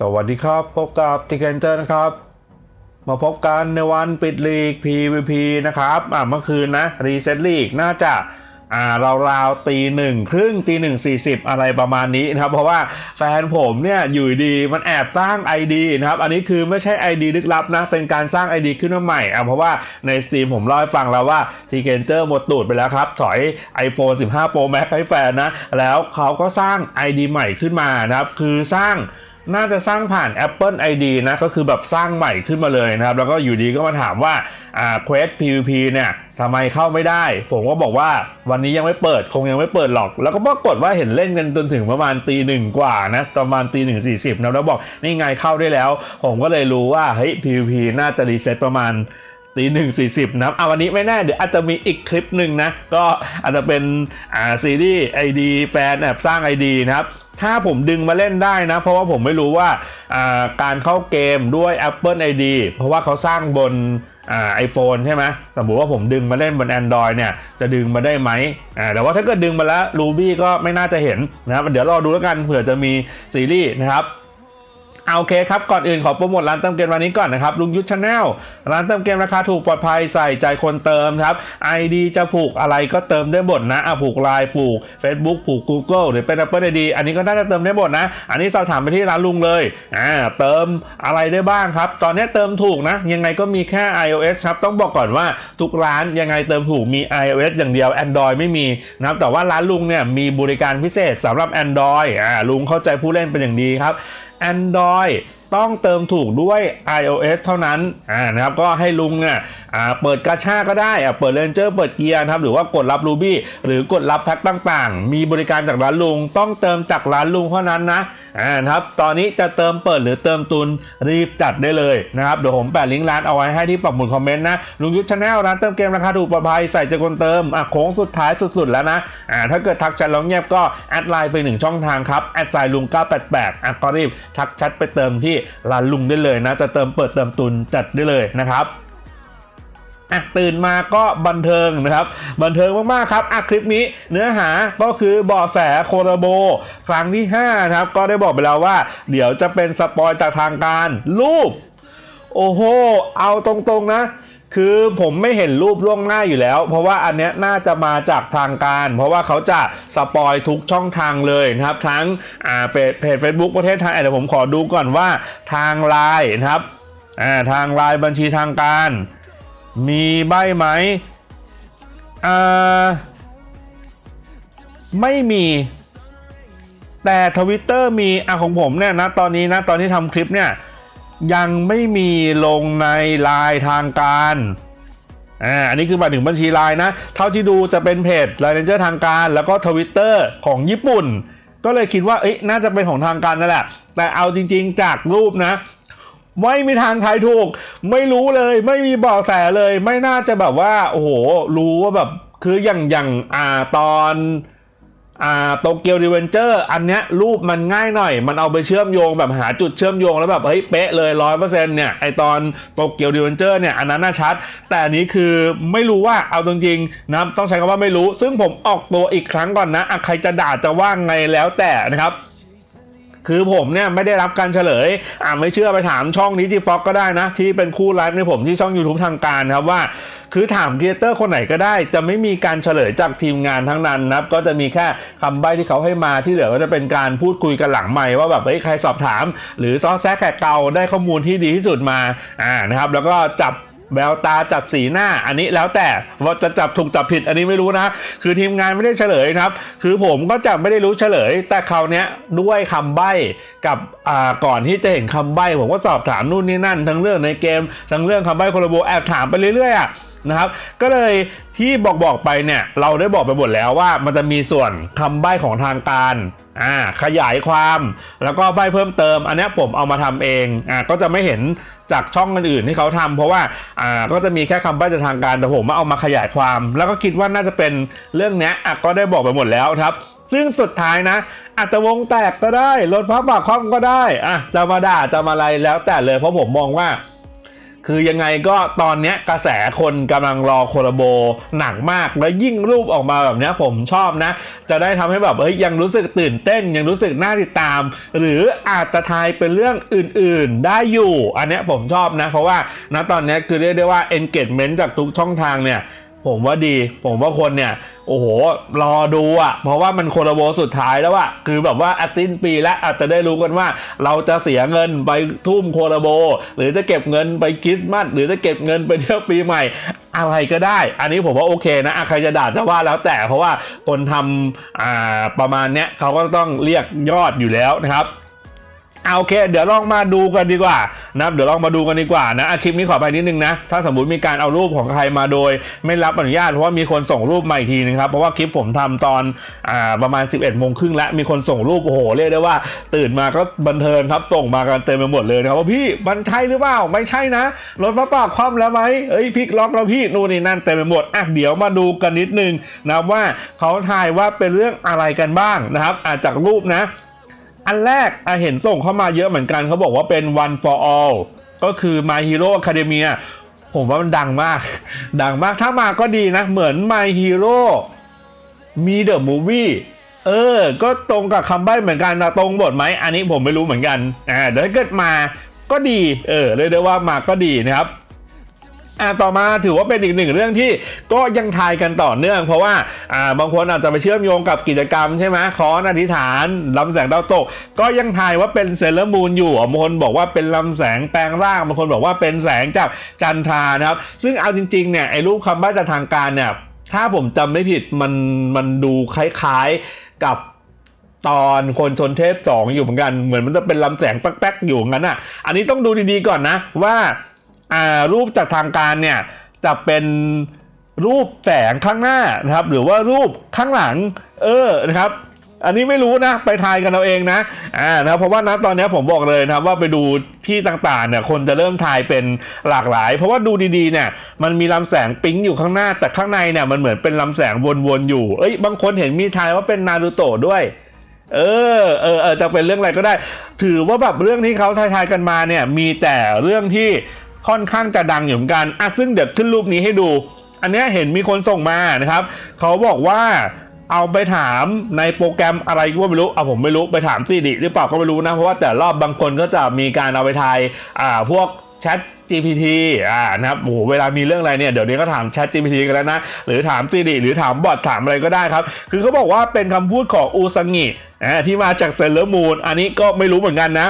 สวัสดีครับ พบกับติเกนเจอร์นะครับ มาพบกันในวันปิดลีก PVP นะครับอ่าเมื่อคืนนะรีเซ็ตลีกน่าจะอ่าราวๆตีหนึ่งครึ่งตีหนึ่งสี่สิบอะไรประมาณนี้นะครับ เพราะว่าแฟนผมเนี่ยอยู่ดีมันแอบสร้าง ID นะครับ อันนี้คือไม่ใช่ ID ลึกลับนะ เป็นการสร้าง ID ขึ้นมาใหม่อะเพราะว่าในสตรีมผมเล่าให้ฟังแล้วว่าทีเกนเจอร์หมดตูดไปแล้วครับ ถอย iPhone 15 Pro Max ให้แฟนนะ แล้วเขาก็สร้าง ID ใหม่ขึ้นมานะครับ คือสร้าง น่าจะสร้างผ่าน Apple ID นะก็คือแบบสร้างใหม่ขึ้นมาเลยนะครับ แล้วก็อยู่ดีก็มาถามว่าอ่า Quest PVP เนี่ยทำไมเข้าไม่ได้ ผมก็บอกว่าวันนี้ยังไม่เปิดคงยังไม่เปิดหรอก แล้วก็ปรากฏว่าเห็นเล่นกันจนถึงประมาณตีหนึ่งกว่านะประมาณตีหนึ่งสี่สิบนะแล้วบอกนี่ไงเข้าได้แล้ว ผมก็เลยรู้ว่าเฮ้ย PVP น่าจะรีเซ็ตประมาณ ตีหนึ่งสี่สิบนะครับอะวันนี้ไม่แน่เดี๋ยวอาจจะมีอีกคลิปหนึ่งนะ ก็อาจจะเป็นอ่าซีรีส์ไอดีแฟนแอบสร้าง ID นะครับถ้าผมดึงมาเล่นได้นะ เพราะว่าผมไม่รู้ว่าอ่าการเข้าเกมด้วย Apple ID เพราะว่าเขาสร้างบนไอโฟนใช่ไหมสมมติว่าผมดึงมาเล่นบน Android เนี่ย จะดึงมาได้ไหมอ่าแต่ว่าถ้าเกิดดึงมาแล้ว Ruby ก็ไม่น่าจะเห็นนะครับ เดี๋ยวรอดูแล้วกันเผื่อจะมีซีรีส์นะครับ เอาโอเคครับ ก่อนอื่นขอโปรโมทร้านเติมเกมวันนี้ก่อนนะครับ ลุงยุทธชาแนลร้านเติมเกมราคาถูกปลอดภัยใส่ใจคนเติมครับ ID จะผูกอะไรก็เติมได้หมดนะอะผูกไลน์ผูก Facebook ผูก Google หรือเป็น Apple ID อันนี้ก็น่าจะเติมได้หมดนะ อันนี้สอบถามไปที่ร้านลุงเลยอ่าเติมอะไรได้บ้างครับ ตอนนี้เติมถูกนะ ยังไงก็มีแค่ iOS ครับต้องบอกก่อนว่าทุกร้านยังไงเติมถูกมี iOS อย่างเดียว Android ไม่มีนะครับแต่ว่าร้านลุงเนี่ยมีบริการพิเศษสำหรับ Android อ่าลุงเข้าใจผู้เล่นเป็นอย่างดีครับ Android ต้องเติมถูกด้วย iOS เท่านั้นอ่านะครับก็ให้ลุงเนี่ยอ่าเปิดกาชาก็ได้อ่าเปิดเรนเจอร์เปิดเกียร์นะครับหรือว่ากดรับ Ruby หรือกดรับแพ็คต่างๆ มีบริการจากร้านลุง ต้องเติมจากร้านลุงเท่านั้นนะอ่านะครับตอนนี้จะเติมเปิดหรือเติมตุนรีบจัดได้เลยนะครับเดี๋ยวผมแปะลิงก์ร้านเอาไว้ให้ที่ปักหมุดคอมเมนต์นะลุงยุทธชาแนลร้านเติมเกมราคาถูกปลอดภัยใส่ใจคนเติมอะโค้งสุดท้ายสุดๆแล้วนะอ่าถ้าเกิดทักแชทแล้วเงียบก็แอดไลน์ไปหนึ่งช่องทางครับแอดไซน์ลุง988อะก็รีบทักแชทไปเติมที่ร้านลุงได้เลยนะ จะเติมเปิดเติมตุนจัดได้เลยนะครับอะตื่นมาก็บันเทิงนะครับ บันเทิงมากๆครับอะคลิปนี้เนื้อหาก็คือเบาะแสโคโรโบ ครั้งที่5นะครับก็ได้บอกไปแล้วว่า เดี๋ยวจะเป็นสปอยจากทางการรูป โอ้โห เอาตรงๆนะ คือผมไม่เห็นรูปล่วงหน้าอยู่แล้ว เพราะว่าอันเนี้ยน่าจะมาจากทางการ เพราะว่าเขาจะสปอยทุกช่องทางเลยนะครับ ทั้งอ่าเพจเพจเฟซบุ๊กประเทศไทยเดี๋ยวผมขอดูก่อนว่าทางไลน์นะครับอ่าทางไลน์บัญชีทางการ มีใบไหมอ่าไม่มีแต่ทวิตเตอร์มีอะของผมเนี่ยนะตอนนี้นะตอนที่ทำคลิปเนี่ย ยังไม่มีลงในลน์ทางการอ่าอันนี้คือหมายถึงบัญชีไลน์นะ เท่าที่ดูจะเป็นเพจไลน์เรนเจอร์ทางการ แล้วก็ทวิตเตอร์ของญี่ปุ่น ก็เลยคิดว่าเอ๊ะน่าจะเป็นของทางการนั่นแหละ แต่เอาจริงๆจากรูปนะ ไม่มีทางทายถูก ไม่รู้เลย ไม่มีเบาะแสเลย ไม่น่าจะแบบว่า โอ้โห รู้ว่าแบบ คืออย่างอย่างอ่าตอน โตเกียวรีเวนเจอร์อันเนี้ยรูปมันง่ายหน่อย มันเอาไปเชื่อมโยงแบบหาจุดเชื่อมโยงแล้วแบบเฮ้ยเป๊ะเลยร้อยเปอร์เซ็นต์เนี่ยไอตอนโตเกียวรีเวนเจอร์เนี่ยอันนั้นน่าชัด แต่อันนี้คือไม่รู้ว่าเอาจริงๆนะต้องใช้คำว่าไม่รู้ ซึ่งผมออกตัวอีกครั้งก่อนนะใครจะด่าจะว่าไงแล้วแต่นะครับ คือผมเนี่ยไม่ได้รับการเฉลย อ่าไม่เชื่อไปถามช่องนี้จีฟ็อกก็ได้นะ ที่เป็นคู่ไลฟ์ในผมที่ช่อง YouTube ทางการครับว่า คือถามครีเอเตอร์คนไหนก็ได้ จะไม่มีการเฉลยจากทีมงานทั้งนั้นนะครับก็จะมีแค่คำใบ้ที่เขาให้มาที่เหลือก็จะเป็นการพูดคุยกันหลังใหม่ว่าแบบเฮ้ยใครสอบถาม หรือซอสแซกแขกเก่าได้ข้อมูลที่ดีที่สุดมาอ่านะครับแล้วก็จับ แววตาจับสีหน้าอันนี้แล้วแต่ว่าจะจับถูกจับผิดอันนี้ไม่รู้นะ คือทีมงานไม่ได้เฉลยครับ คือผมก็จะไม่ได้รู้เฉลย แต่คราวนี้ด้วยคำใบ้กับอ่าก่อนที่จะเห็นคำใบ้ผมก็สอบถามนู่นนี่นั่น ทั้งเรื่องในเกม ทั้งเรื่องคำใบ้โคโลโบแอบถามไปเรื่อยๆอะนะครับก็เลยที่บอกบอกไปเนี่ยเราได้บอกไปหมดแล้วว่ามันจะมีส่วนคำใบ้ของทางการอ่าขยายความแล้วก็ใบ้เพิ่มเติม อันนี้ผมเอามาทำเองอ่าก็จะไม่เห็น จากช่องอื่นๆที่เขาทำเพราะว่าอ่าก็จะมีแค่คำใบ้จากทางการแต่ผมเอามาขยายความ แล้วก็คิดว่าน่าจะเป็นเรื่องเนี้ยอะก็ได้บอกไปหมดแล้วครับ ซึ่งสุดท้ายนะอาจจะวงแตกก็ได้รถพับปากคว่ำก็ได้อะจะมาด่าจะมาอะไรแล้วแต่เลยเพราะผมมองว่า คือยังไงก็ตอนเนี้ยกระแสคนกำลังรอโคลาโบหนักมาก แล้วยิ่งรูปออกมาแบบเนี้ยผมชอบนะ จะได้ทำให้แบบเอ้ยยังรู้สึกตื่นเต้น ยังรู้สึกน่าติดตาม หรืออาจจะทายเป็นเรื่องอื่นๆ ได้อยู่ อันเนี้ยผมชอบนะ เพราะว่าณตอนเนี้ยคือเรียกได้ว่า engagement จากทุกช่องทางเนี่ย ผมว่าดี ผมว่าคนเนี่ย โอ้โห รอดูอะ เพราะว่ามันโคลโบสุดท้ายแล้วอะ คือแบบว่าอาทิตย์ปีแล้วอาจจะได้รู้กันว่า เราจะเสียเงินไปทุ่มโคลโบ หรือจะเก็บเงินไปคริสต์มาสหรือจะเก็บเงินไปเที่ยวปีใหม่ อะไรก็ได้ อันนี้ผมว่าโอเคนะใครจะด่าจะว่าแล้วแต่เพราะว่าคนทำประมาณเนี้ยเขาก็ต้องเรียกยอดอยู่แล้วนะครับ เอาโอเค เดี๋ยวลองมาดูกันดีกว่านะเดี๋ยวลองมาดูกันดีกว่านะคลิปนี้ขอไปนิดนึงนะ ถ้าสมมติมีการเอารูปของใครมาโดย ไม่รับอนุญาตเพราะว่ามีคนส่งรูปมาอีกทีนึงครับเพราะว่าคลิปผมทำตอนอ่าประมาณ 11โมงครึ่งแล้วมีคนส่งรูปโอ้โหเรียกได้ว่า ตื่นมาก็บันเทิงครับส่งมากันเต็มไปหมดเลยนะครับว่าพี่มันใช่หรือเปล่าไม่ใช่นะรถพระปากคว่ำแล้วไหมเอ้ยพลิกล็อกแล้วพี่นู่นนี่นั่นเต็มไปหมดอะเดี๋ยวมาดูกันนิดนึงนะว่าเขาทายว่าเป็นเรื่องอะไรกันบ้างนะครับอาจจากรูปนะ อันแรกอะเห็นส่งเข้ามาเยอะเหมือนกันเขาบอกว่าเป็น one for all ก็คือ My Hero Academia ผมว่ามันดังมาก ดังมากถ้ามาก็ดีนะ เหมือน My Hero มีเดอะมูวี่เออ ก็ตรงกับคำใบ้เหมือนกันนะตรงบทไหม อันนี้ผมไม่รู้เหมือนกัน อ่าเดี๋ยวถ้าเกิดมาก็ดี เออเรียกได้ว่ามาก็ดีนะครับ อ่าต่อมาถือว่าเป็นอีกหนึ่งเรื่องที่ก็ยังทายกันต่อเนื่อง เพราะว่าอ่าบางคนอาจจะไปเชื่อมโยงกับกิจกรรมใช่ไหมคอนอธิษฐานลำแสงดาวตก ก็ยังทายว่าเป็นเซเลอร์มูนอยู่บางคนบอกว่าเป็นลำแสงแปลงร่างบางคนบอกว่าเป็นแสงจากจันทรานะครับ ซึ่งเอาจริงๆเนี่ยไอ้รูปคำบ้จากทางการเนี่ยถ้าผมจำไม่ผิดมันมันดูคล้ายๆกับตอนคนชนเทพสองอยู่เหมือนกันเหมือนมันจะเป็นลำแสงแป๊กๆอยู่งั้นอะ อันนี้ต้องดูดีๆก่อนนะว่า รูปจากทางการเนี่ยจะเป็นรูปแสงข้างหน้านะครับ หรือว่ารูปข้างหลัง เออนะครับ อันนี้ไม่รู้นะ ไปทายกันเอาเองนะอ่านะเพราะว่านะตอนนี้ผมบอกเลยนะครับว่าไปดูที่ต่างๆเนี่ยคนจะเริ่มทายเป็นหลากหลาย เพราะว่าดูดีๆเนี่ยมันมีลำแสงปิ๊งอยู่ข้างหน้า แต่ข้างในเนี่ยมันเหมือนเป็นลำแสงวนๆอยู่เอ้ยบางคนเห็นมีทายว่าเป็นนารูโตะด้วยเออเออเออจะเป็นเรื่องอะไรก็ได้ ถือว่าแบบเรื่องที่เขาทายๆกันมาเนี่ยมีแต่เรื่องที่ ค่อนข้างจะดังอยู่เหมือนกันอะซึ่งเดี๋ยวขึ้นรูปนี้ให้ดู อันเนี้ยเห็นมีคนส่งมานะครับ เขาบอกว่าเอาไปถามในโปรแกรมอะไรก็ไม่รู้เอะผมไม่รู้ไปถามซีดิหรือเปล่าก็ไม่รู้นะ เพราะว่าแต่รอบบางคนก็จะมีการเอาไปทายอ่าพวกแชท GPT อ่านะครับโอ้โหเวลามีเรื่องอะไรเนี่ย เดี๋ยวนี้ก็ถาม Chat GPT กันแล้วนะ หรือถาม Siri หรือถามบอทถามอะไรก็ได้ครับ คือเขาบอกว่าเป็นคำพูดของอูซังิอ่าที่มาจากเซเลอร์มูนอันนี้ก็ไม่รู้เหมือนกันนะ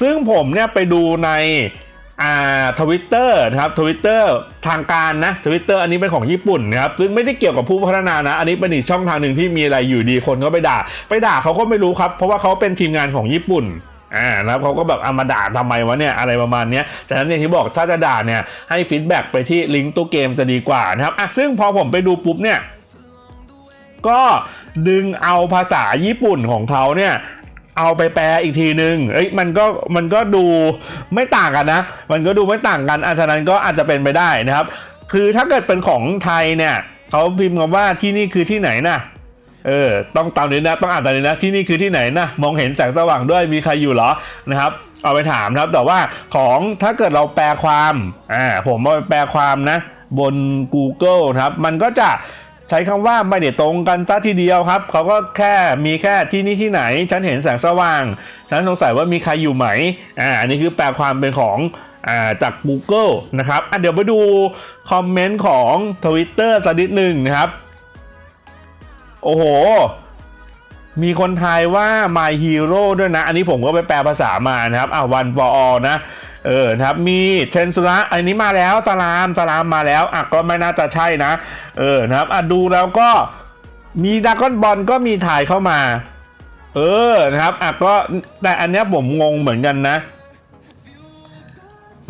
ซึ่งผมเนี่ยไปดูใน อ่าทวิตเตอร์นะครับทวิตเตอร์ทางการนะทวิตเตอร์อันนี้เป็นของญี่ปุ่นนะครับซึ่งไม่ได้เกี่ยวกับผู้พัฒนานะ อันนี้เป็นอีกช่องทางหนึ่งที่มีอะไรอยู่ดีคนก็ไปด่า ไปด่าเขาก็ไม่รู้ครับ เพราะว่าเขาเป็นทีมงานของญี่ปุ่นอ่านะครับเขาก็แบบเอามาด่าทำไมวะเนี่ยอะไรประมาณนี้ฉะนั้นเนี่ยที่บอกถ้าจะด่าเนี่ยให้ฟีดแบ็กไปที่ลิงก์ตัวเกมจะดีกว่านะครับอะซึ่งพอผมไปดูปุ๊บเนี่ยก็ดึงเอาภาษาญี่ปุ่นของเขาเนี่ย เอาไปแปลอีกทีนึงเอ้ยมันก็มันก็ดูไม่ต่างกันนะ มันก็ดูไม่ต่างกันอาฉะนั้นก็อาจจะเป็นไปได้นะครับ คือถ้าเกิดเป็นของไทยเนี่ยเขาพิมพ์คำว่าที่นี่คือที่ไหนนะเออ ต้องตามนี้นะ ต้องอ่านตามนี้นะ ที่นี่คือที่ไหนนะ มองเห็นแสงสว่างด้วย มีใครอยู่เหรอ นะครับ เอาไปถามนะครับ แต่ว่าของถ้าเกิดเราแปลความ อ่า ผมเอาไปแปลความนะ บน Google นะครับ มันก็จะ ใช้คำว่าไม่ได้ตรงกันซะทีเดียวครับเขาก็แค่มีแค่ที่นี่ที่ไหน ฉันเห็นแสงสว่าง ฉันสงสัยว่ามีใครอยู่ไหมอ่าอันนี้คือแปลความเป็นของอ่าจาก Google นะครับอะเดี๋ยวไปดูคอมเมนต์ของ Twitter สักนิดหนึ่งนะครับ โอ้โห มีคนไทยว่า My Hero ด้วยนะ อันนี้ผมก็ไปแปลภาษามานะครับอะ One for All นะ เออนะครับมีเทนสุระอันนี้มาแล้วสลามสลามมาแล้วอะก็ไม่น่าจะใช่นะ เออนะครับอะดูแล้วก็มีดากอนบอลก็มีถ่ายเข้ามา เออนะครับอะก็แต่อันเนี้ยผมงงเหมือนกันนะ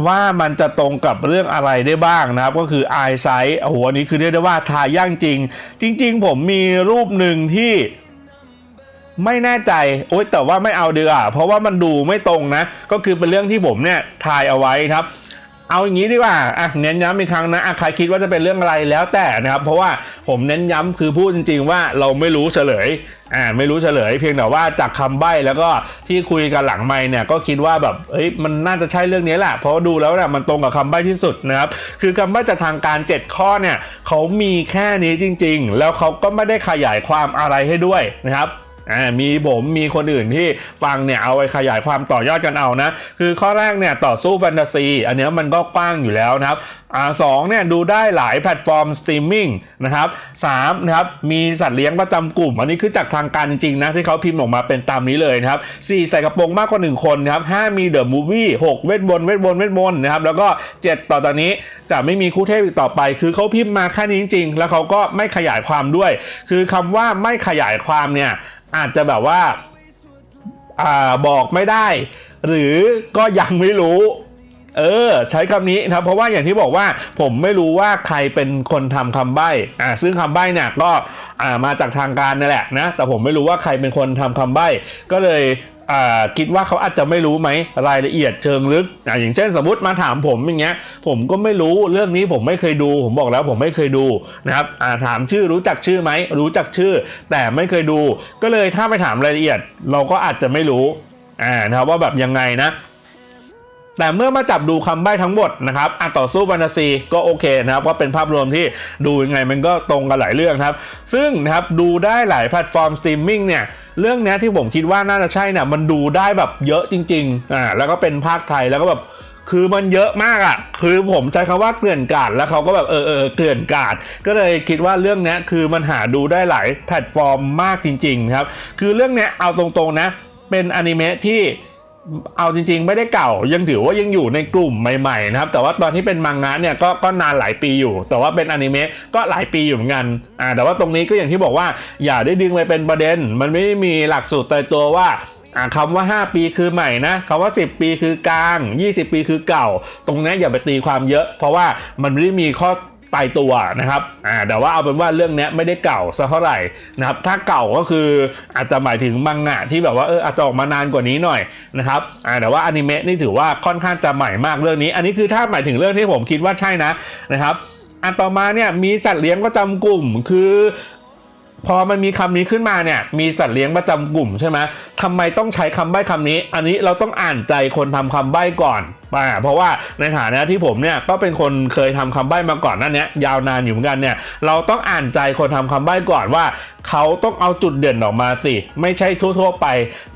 ว่ามันจะตรงกับเรื่องอะไรได้บ้างนะครับ ก็คือ i s i g h t โอ้โหอันนี้คือเรียกได้ว่าทายย่างจริง จริง ๆ ผมมีรูปหนึ่งที่ ไม่แน่ใจ โอ๊ยแต่ว่าไม่เอาเดีกว่าเพราะว่ามันดูไม่ตรงนะ ก็คือเป็นเรื่องที่ผมเนี่ยทายเอาไว้ครับเอาอย่างนี้ดีกว่าอะเน้นย้ำอีกครั้งนะอะใครคิดว่าจะเป็นเรื่องอะไรแล้วแต่นะครับ เพราะว่าผมเน้นย้ำคือพูดจริง ๆ ว่าเราไม่รู้เฉลย อ่า ไม่รู้เฉลย เพียงแต่ว่าจากคำใบ้แล้วก็ที่คุยกันหลังไมค์เนี่ยก็คิดว่าแบบเอ้ยมันน่าจะใช่เรื่องนี้แหละ เพราะดูแล้วเนี่ยมันตรงกับคำใบ้ที่สุดนะครับ คือคำใบ้จากทางการ 7 ข้อเนี่ยเขามีแค่นี้จริง ๆ แล้วเขาก็ไม่ได้ขยายความอะไรให้ด้วยนะครับ อ่ามีผมมีคนอื่นที่ฟังเนี่ยเอาไปขยายความต่อยอดกันเอานะ คือข้อแรกเนี่ยต่อสู้แฟนตาซีอันนี้มันก็กว้างอยู่แล้วนะครับอ่าสองเนี่ยดูได้หลายแพลตฟอร์มสตรีมมิ่งนะครับสามนะครับมีสัตว์เลี้ยงประจำกลุ่ม อันนี้คือจากทางการจริงนะที่เขาพิมพ์ออกมาเป็นตามนี้เลยนะครับสี่ใส่กระโปรงมากกว่า 1 คนนะครับห้ามีเดอะมูฟวี่หกเวทบนต์เวทบนต์เวทมนต์นะครับแล้วก็เจ็ดต่อตอนนี้จะไม่มีคู่เทพอีกต่อไป คือเขาพิมพ์มาแค่นี้จริงๆแล้วเขาก็ไม่ขยายความด้วย คือคำว่าไม่ขยายความเนี่ย อาจจะแบบว่าอาบอกไม่ได้ หรือก็ยังไม่รู้ เออ ใช้คำนี้นะเพราะว่าอย่างที่บอกว่า ผมไม่รู้ว่าใครเป็นคนทำคำใบ้อ่าซึ่งคำใบ้เนี่ยก็อ่ามาจากทางการนั่นแหละนะแต่ผมไม่รู้ว่าใครเป็นคนทำคำใบ้ก็เลย คิดว่าเขาอาจจะไม่รู้ไหมรายละเอียดเชิงลึกออย่างเช่นสมมติมาถามผมอย่างเงี้ย ผมก็ไม่รู้เรื่องนี้ผมไม่เคยดู ผมบอกแล้วผมไม่เคยดูนะครับาถามชื่อรู้จักชื่อไหมรู้จักชื่อ แต่ไม่เคยดู ก็เลยถ้าไปถามรายละเอียด เราก็อาจจะไม่รู้อ่านะครับว่าแบบยังไงนะ แต่เมื่อมาจับดูคำใบ้ทั้งหมดนะครับอะต่อสู้แฟนตาซีก็โอเคนะครับก็เป็นภาพรวมที่ดูยังไงมันก็ตรงกันหลายเรื่องครับ ซึ่งนะครับดูได้หลายแพลตฟอร์มสตรีมมิ่งเนี่ยเรื่องนี้ที่ผมคิดว่าน่าจะใช่เนี่ยมันดูได้แบบเยอะจริงๆอ่าแล้วก็เป็นภาคไทยแล้วก็แบบคือมันเยอะมากอะ่ะ คือผมใช้คำว่าเกลื่อนกลาดแล้วเขาก็แบบเออเออเกลื่อนกลาด ก็เลยคิดว่าเรื่องนี้คือมันหาดูได้หลายแพลตฟอร์มมากจริงๆครับ คือเรื่องนี้เอาตรงๆนะ เป็นอนิเมะที่ เอาจริงๆ ไม่ได้เก่ายังถือว่ายังอยู่ในกลุ่มใหม่ๆนะครับแต่ว่าตอนที่เป็นมังงะเนี่ยก็ก็นานหลายปีอยู่ แต่ว่าเป็นอนิเมะก็หลายปีอยู่เหมือนกันอ่าแต่ว่าตรงนี้ก็อย่างที่บอกว่า อย่าได้ดึงไปเป็นประเด็น มันไม่มีหลักสูตรตายตัวว่าอ่าคำว่า 5 ปีคือใหม่นะคำว่า 10 ปีคือกลาง 20 ปีคือเก่า ตรงนี้อย่าไปตีความเยอะ เพราะว่ามันไม่ได้มีข้อ ตายตัวนะครับอ่าแต่ว่าเอาเป็นว่าเรื่องนี้ไม่ได้เก่าสักเท่าไหร่นะครับถ้าเก่าก็คืออาจจะหมายถึงมังงะที่แบบว่าเอออาจจะออกมานานกว่านี้หน่อยนะครับอ่าแต่ว่าอนิเมะนี่ถือว่าค่อนข้างจะใหม่มากเรื่องนี้ อันนี้คือถ้าหมายถึงเรื่องที่ผมคิดว่าใช่นะนะครับอันต่อมาเนี่ยมีสัตว์เลี้ยงประจำกลุ่มคือ พอมันมีคำนี้ขึ้นมาเนี่ย มีสัตว์เลี้ยงประจำกลุ่มใช่ไหมทำไมต้องใช้คำใบ้คำนี้ อันนี้เราต้องอ่านใจคนทำคำใบ้ก่อนอ่าเพราะว่าในฐานะที่ผมเนี่ยก็เป็นคนเคยทำคำใบ้มาก่อนนั่นเนี้ยยาวนานอยู่เหมือนกันเนี่ย เราต้องอ่านใจคนทำคำใบ้ก่อนว่า เขาต้องเอาจุดเด่นออกมาสิ ไม่ใช่ทั่ว ๆ ไป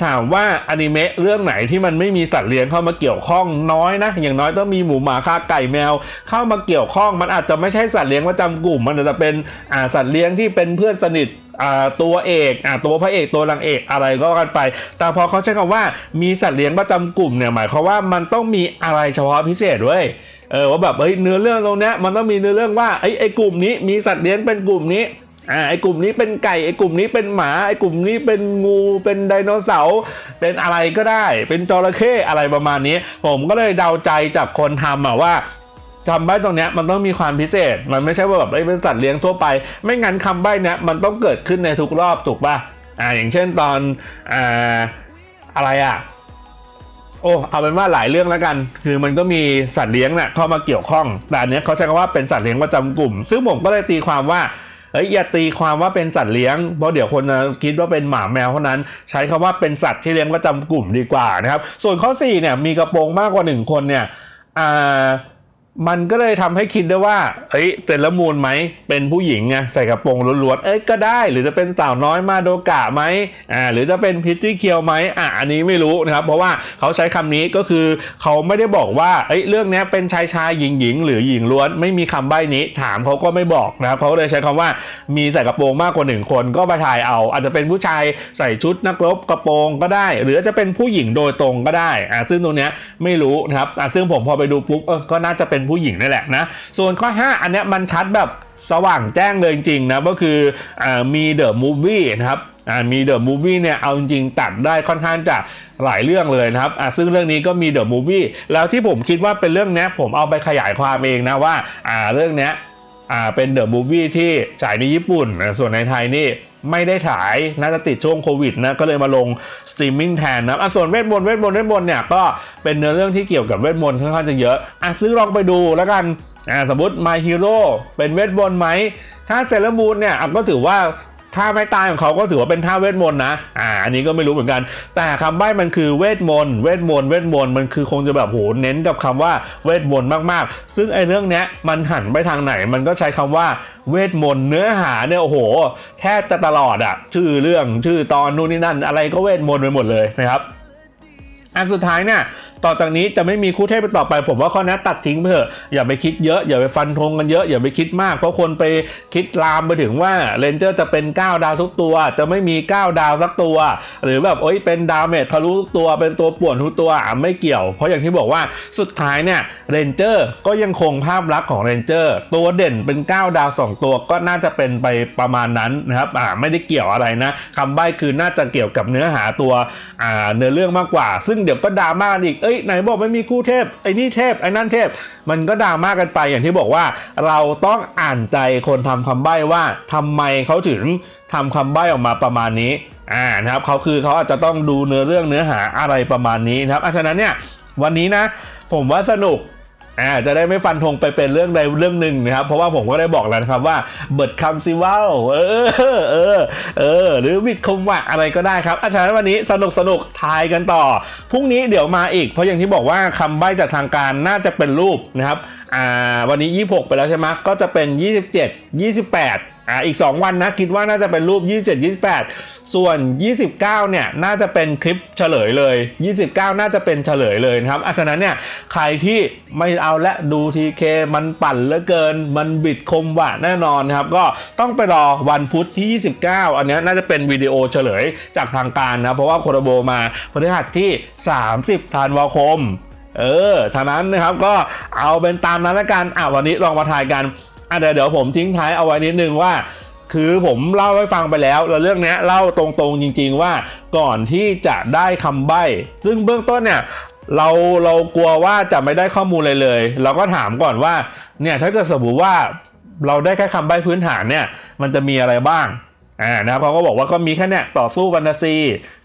ถามว่าอนิเมะเรื่องไหนที่มันไม่มีสัตว์เลี้ยงเข้ามาเกี่ยวข้องน้อยนะ อย่างน้อยต้องมีหมูหมาข้าไก่แมว เข้ามาเกี่ยวข้องมันอาจจะไม่ใช่สัตว์เลี้ยงประจำกลุ่ม มันอาจจะเป็นอ่าสัตว์เลี้ยงที่เป็นเพื่อนสนิท ตัวเอกอตัวพระเอกตัวนางเอกอะไรก็กันไป แต่พอเขาใช้คำว่ามีสัตว์เลี้ยงประจำกลุ่มเนี่ยหมายความว่ามันต้องมีอะไรเฉพาะพิเศษเว้ยเออว่าแบบเฮ้ยเนื้อเรื่องตรงเนี้ยมันต้องมีเนื้อเรื่องว่าไอ้ไอ้กลุ่มนี้มีสัตว์เลี้ยงเป็นกลุ่มนี้อ่าไอ้กลุ่มนี้เป็นไก่ไอ้กลุ่มนี้เป็นหมาไอ้กลุ่มนี้เป็นงูเป็นไดโนเสาร์เป็นอะไรก็ได้ เป็นจระเข้อะไรประมาณนี้ ผมก็เลยเดาใจจากคนทำอะว่า คำใบ้ตรงเนี้ยมันต้องมีความพิเศษ มันไม่ใช่ว่าแบบเอ้เป็นสัตว์เลี้ยงทั่วไป ไม่งั้นคำใบ้เนี้ยมันต้องเกิดขึ้นในทุกรอบถูกป่ะอ่าอย่างเช่นตอนอ่าอะไรอะโอ้เอาเป็นว่าหลายเรื่องแล้วกัน คือมันก็มีสัตว์เลี้ยงน่ะเข้ามาเกี่ยวข้องแต่อันเนี้ยเขาใช้คำว่าเป็นสัตว์เลี้ยงประจำกลุ่ม ซึ่งผมก็เลยตีความว่าเฮ้ยอย่าตีความว่าเป็นสัตว์เลี้ยงเพราะเดี๋ยวคนจะคิดว่าเป็นหมาแมวเท่านั้น ใช้คำว่าเป็นสัตว์ที่เลี้ยงประจำกลุ่มดีกว่านะครับ ส่วนข้อ4เนี่ยมีกระโปรงมากกว่าหนึ่งคนเนี่ยอ่า มันก็เลยทำให้คิดได้ว่า เอ้ยเซเลอรามูนไหม เป็นผู้หญิงไงใส่กระโปรงล้วนๆ เอ้ยก็ได้ หรือจะเป็นสาวน้อยมาโดกะไหมอ่า หรือจะเป็นพิตตี้เคียวไหมอะอันนี้ไม่รู้นะครับ เพราะว่าเขาใช้คำนี้ก็คือ เขาไม่ได้บอกว่า เอ้ยเรื่องนี้เป็นชายชายหญิงหญิงหรือหญิงล้วน ไม่มีคำใบ้นี้ ถามเขาก็ไม่บอกนะครับเขาเลยใช้คำว่า มีใส่กระโปรงมากกว่าหนึ่งคนก็ไปถ่ายเอา อาจจะเป็นผู้ชายใส่ชุดนักรบกระโปรงก็ได้ หรือจะเป็นผู้หญิงโดยตรงก็ได้ อ่าซึ่งตรงเนี้ยไม่รู้นะครับ อ่าซึ่งผมพอไปดูปุ๊บ เออ ก็น่าจะเป็นผู้หญิงนี่แหละนะ ส่วนข้อ 5 อันเนี้ยมันชัดแบบสว่างแจ้งเลยจริงๆนะ ก็คืออมีเดอะมูฟวี่นะครับมีเดอะมูฟวี่เนี่ยเอาจริงๆตัดได้ค่อนข้างจะหลายเรื่องเลยนะครับซึ่งเรื่องนี้ก็มีเดอะมูฟวี่แล้วที่ผมคิดว่าเป็นเรื่องเนี้ยผมเอาไปขยายความเองนะว่าอ่าเรื่องเนี้ย อ่าเป็นเดอะมูฟวี่ที่ฉายในญี่ปุ่นนะส่วนในไทยนี่ไม่ได้ฉายน่าจะติดช่วงโควิดนะ ก็เลยมาลงสตรีมมิ่งแทนนะอะส่วนเวทมนต์เวทมนต์เวทมนต์เนี่ยก็เป็นเนื้อเรื่องที่เกี่ยวกับเวทมนต์ค่อนข้างจะเยอะอะซื้อลองไปดูแล้วกันอ่าสมมติ My Hero เป็นเวทมนต์ไหมถ้าเซเลมูนเนี่ยอะก็ถือว่า ท่าไม่ตายของเขาก็ถือว่าเป็นท่าเวทมนต์นะ อ่า อันนี้ก็ไม่รู้เหมือนกัน แต่คำใบ้มันคือเวทมนต์ เวทมนต์ เวทมนต์ มันคือคงจะแบบโหเน้นกับคำว่าเวทมนต์มากๆ ซึ่งไอ้เรื่องเนี้ยมันหันไปทางไหน มันก็ใช้คำว่าเวทมนต์เนื้อหาเนี่ยโอ้โห แทบจะตลอดอะชื่อเรื่องชื่อตอนนู่นนี่นั่น อะไรก็เวทมนต์ไปหมดเลยนะครับอันสุดท้ายเนี่ย ต่อจากนี้จะไม่มีคู่เทพไปต่อไป ผมว่าข้อนี้ตัดทิ้งไปเถอะอย่าไปคิดเยอะอย่าไปฟันธงกันเยอะอย่าไปคิดมาก เพราะคนไปคิดลามไปถึงว่าเรนเจอร์จะเป็น 9 ดาวทุกตัว จะไม่มี 9 ดาวสักตัว หรือแบบโอ๊ยเป็นดาวเมจทะลุทุกตัวเป็นตัวป่วนทุกตัวอะไม่เกี่ยว เพราะอย่างที่บอกว่าสุดท้ายเนี่ยเรนเจอร์ก็ยังคงภาพลักษณ์ของเรนเจอร์ตัวเด่นเป็น 9 ดาว 2 ตัวก็น่าจะเป็นไปประมาณนั้นนะครับอ่าไม่ได้เกี่ยวอะไรนะคำใบ้คือน่าจะเกี่ยวกับเนื้อหาตัวอ่าเนื้อเรื่องมากกว่า ซึ่งเดี๋ยวก็ดราม่าอีกเอ้ยไหนบอกไม่มีคู่เทพไอ้นี่เทพไอ้นั่นเทพ มันก็ดราม่ากันไปอย่างที่บอกว่า เราต้องอ่านใจคนทำคำใบ้ว่าทำไมเขาถึงทำคำใบ้ออกมาประมาณนี้อ่านะครับเขาคือเขาอาจจะต้องดูเนื้อเรื่องเนื้อหาอะไรประมาณนี้นะครับอะฉะนั้นเนี่ยวันนี้นะผมว่าสนุก อ่าจะได้ไม่ฟันธงไปเป็นเรื่องใดเรื่องหนึ่งนะครับ เพราะว่าผมก็ได้บอกแล้วนะครับว่าเบิดคัมซิวัลเออเออเออ หรือวิดคมวะอะไรก็ได้ครับอาจารย์วันนี้สนุกสนุกทายกันต่อพรุ่งนี้เดี๋ยวมาอีก เพราะอย่างที่บอกว่าคำใบ้จากทางการน่าจะเป็นรูปนะครับอ่าวันนี้ 26 ไปแล้วใช่ไหมก็จะเป็น 27 28 อ่าอีก 2 วันนะ คิดว่าน่าจะเป็นรูป 27 28 ส่วน 29 เนี่ย น่าจะเป็นคลิปเฉลยเลย 29 น่าจะเป็นเฉลยเลยนะครับอาฉะนั้นเนี่ย ใครที่ไม่เอาและดูทีเคมันปั่นเหลือเกิน มันบิดคมหวะแน่นอนนะครับ ก็ต้องไปรอวันพุธที่ 29 อันนี้น่าจะเป็นวิดีโอเฉลยจากทางการนะ เพราะว่าโคโรโบมาพฤหัสที่ 30ธันวาคมเออฉะนั้นนะครับก็เอาเป็นตามนั้นละกันอะวันนี้ลองมาทายกัน อะเดี๋ยวเดี๋ยวผมทิ้งท้ายเอาไว้นิดนึงว่า คือผมเล่าให้ฟังไปแล้ว แล้วเรื่องนี้เล่าตรงๆจริง ๆ ว่าก่อนที่จะได้คำใบ้ซึ่งเบื้องต้นเนี่ยเราเรากลัวว่าจะไม่ได้ข้อมูลเลยเลย เราก็ถามก่อนว่าเนี่ยถ้าเกิดสมมติว่าเราได้แค่คำใบ้พื้นฐานเนี่ยมันจะมีอะไรบ้าง อ่านะครับเขาก็บอกว่าก็มีแค่เนี่ยต่อสู้แฟนตาซี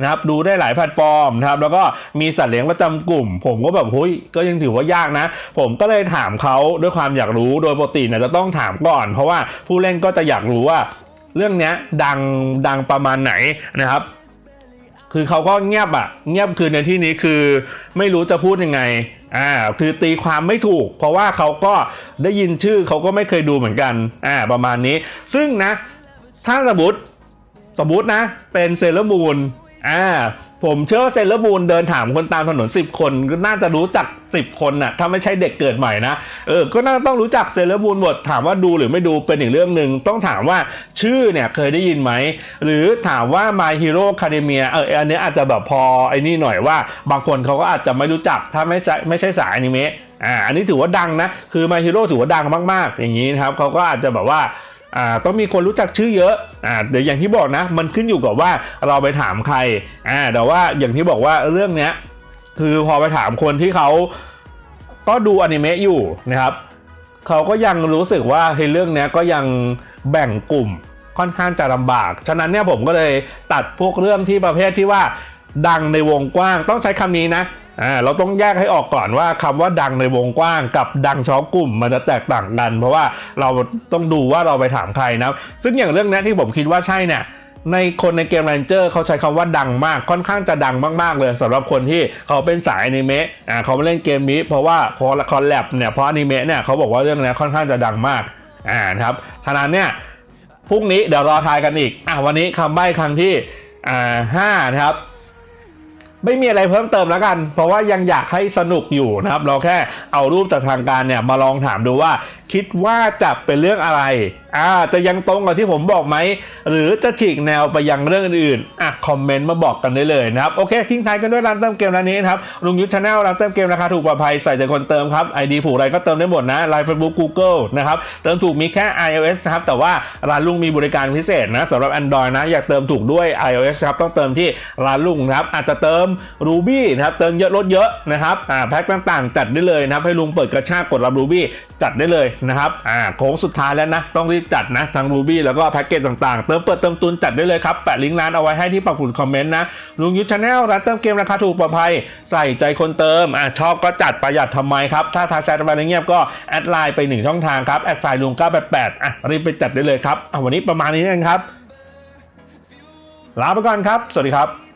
นะครับดูได้หลายแพลตฟอร์มนะครับแล้วก็มีสัตว์เลี้ยงประจำกลุ่ม ผมก็แบบเฮ้ยก็ยังถือว่ายากนะ ผมก็เลยถามเขาด้วยความอยากรู้โดยปกติเนี่ยจะต้องถามก่อน เพราะว่าผู้เล่นก็จะอยากรู้ว่า เรื่องเนี้ยดังดังประมาณไหนนะครับคือเขาก็เงียบอะเงียบคือในที่นี้คือไม่รู้จะพูดยังไงอ่าคือตีความไม่ถูก เพราะว่าเขาก็ได้ยินชื่อเขาก็ไม่เคยดูเหมือนกันอ่าประมาณนี้ ซึ่งนะ ถ้าสมมติสมมตินะ เป็นเซเลอร์มูนอ่าผมเชื่อว่าเซเลอร์มูนเดินถามคนตามถนน 10 คนก็น่าจะรู้จัก 10 คนน่ะถ้าไม่ใช่เด็กเกิดใหม่นะเออก็น่าต้องรู้จักเซเลอร์มูนหมดถามว่าดูหรือไม่ดูเป็นอีกเรื่องหนึ่งต้องถามว่าชื่อเนี่ยเคยได้ยินไหม หรือถามว่า My Hero Academia เอออันนี้อาจจะแบบพอไอ้นี่หน่อยว่า บางคนเขาก็อาจจะไม่รู้จักถ้าไม่ใช่ไม่ใช่สายอนิเมะอ่าอันนี้ถือว่าดังนะคือ My Hero ถือว่าดังมาก ๆ อย่างนี้นะครับเขาก็อาจจะแบบว่า อ่าต้องมีคนรู้จักชื่อเยอะอ่าเดี๋ยวอย่างที่บอกนะ มันขึ้นอยู่กับว่าเราไปถามใครอ่าแต่ว่าอย่างที่บอกว่าเรื่องเนี้ยคือพอไปถามคนที่เขาก็ดูอนิเมะอยู่นะครับเขาก็ยังรู้สึกว่าเฮ้ยเรื่องนี้ก็ยังแบ่งกลุ่มค่อนข้างจะลำบาก ฉะนั้นเนี่ยผมก็เลยตัดพวกเรื่องที่ประเภทที่ว่าดังในวงกว้างต้องใช้คำนี้นะ อ่าเราต้องแยกให้ออกก่อนว่าคำว่าดังในวงกว้างกับดังเฉพาะกลุ่มมันจะแตกต่างกัน เพราะว่าเราต้องดูว่าเราไปถามใครนะซึ่งอย่างเรื่องนี้ที่ผมคิดว่าใช่เนี่ยในคนในเกม Ranger เขาใช้คำว่าดังมากค่อนข้างจะดังมาก ๆ เลยสำหรับคนที่เขาเป็นสายอนิเมะอ่าเขามาเล่นเกมนี้เพราะว่าพอละครแลบเนี่ยเพราะอนิเมะเนี่ยเขาบอกว่าเรื่องนี้ค่อนข้างจะดังมากอ่านะครับฉะนั้นเนี่ยพรุ่งนี้เดี๋ยวรอทายกันอีกอะวันนี้คำใบ้ครั้งที่อ่าห้านะครับ ไม่มีอะไรเพิ่มเติมแล้วกัน เพราะว่ายังอยากให้สนุกอยู่นะครับ เราแค่เอารูปจากทางการเนี่ยมาลองถามดูว่า คิดว่าจะเป็นเรื่องอะไร อ่า จะยังตรงกับที่ผมบอกไหม หรือจะฉีกแนวไปยังเรื่องอื่นอะ คอมเมนต์มาบอกกันได้เลยนะครับ โอเค ทิ้งท้ายกันด้วยร้านเติมเกมร้านนี้นะครับ ลุงยุทธชาแนลร้านเติมเกมราคาถูกปลอดภัยใส่ใจคนเติมครับไอดีผูกอะไรก็เติมได้หมดนะไลน์เฟซบุ๊กกูเกิลนะครับ เติมถูกมีแค่ iOS นะครับ แต่ว่าร้านลุงมีบริการพิเศษนะสำหรับ Android นะ อยากเติมถูกด้วย iOS ครับ ต้องเติมที่ร้านลุงนะครับ อาจจะเติม Ruby นะครับ เติมเยอะลดเยอะนะครับ อ่า แพ็คต่างๆ จัดได้เลยนะครับ ให้ลุงเปิดกระชากกดรับ Ruby จัดได้เลยนะครับอ่าโค้งสุดท้ายแล้วนะ ต้องรีบจัดนะ ทั้ง Ruby แล้วก็แพ็กเกจต่างๆ เติมเปิดเติมตุนจัดได้เลยครับ แปะลิงก์ร้านเอาไว้ให้ที่ปักหมุดคอมเมนต์นะ ลุงยุทธชาแนลร้านเติมเกมราคาถูกปลอดภัย ใส่ใจคนเติมอ่าชอบก็จัดประหยัดทำไมครับ ถ้าทางแชทมาเงียบก็แอดไลน์ไปหนึ่งช่องทางครับแอดไซน์ลุง988อะรีบไปจัดได้เลยครับอะวันนี้ประมาณนี้เองครับลาไปก่อนครับ สวัสดีครับ